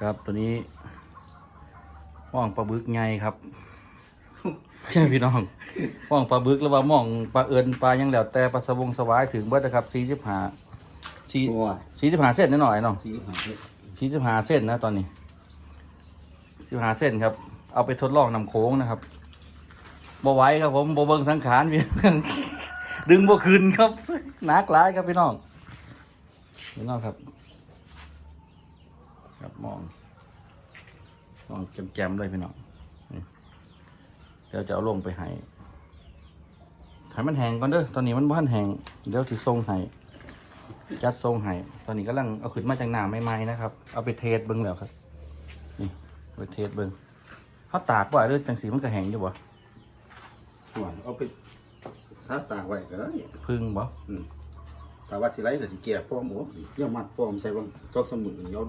ครับตัวนี้ม่องปลาบึกไงครับ พี่น้องม่องปลาบึกแล้วว่าม่องปลาเอิญปลายังแล้วแต่ปลาสวงสวายถึงเบิดนะครับสี่สิบห้าสี่ตัวสี่สิบห้าเส้นนิดหน่อยเนาะสีหายสี่สิบห้าเส้นนะตอนนี้สิบห้าเส้นครับ เอาไปทดลองนำโค้งนะครับบ่ไหว้ครับผมบ่เบิ่งสังขารพี่ ดึงบ่คืนครับหนักหลายครับพี่น้องพี่น้องครับ ครับมองมองแจ่มๆเลยพี่น้องนี่เดี๋ยวจะเอาลงไปให้ให้มันแห้งก่อนเด้อตอนนี้มันบ่ทันแห้งเดี๋ยวสิส่งให้จัดส่งให้ตอนนี้กำลังเอาขึ้นมาจากน้ำใหม่ๆนะครับ เอาไปเทสเบิ่งแล้วครับ นี่เอาไปเทสเบิ่งเขาตากไว้เด้อจังสีมันก็แห้งอยู่บ่ส่วนเอาไปถ้าตากไว้ก็ได้พึ่งบ่อืมถ้าว่าสิไรก็สิเกลี่ยป้อมหมูเรียกมัดป้อมใส่บางซอกสมุนเดี๋ยว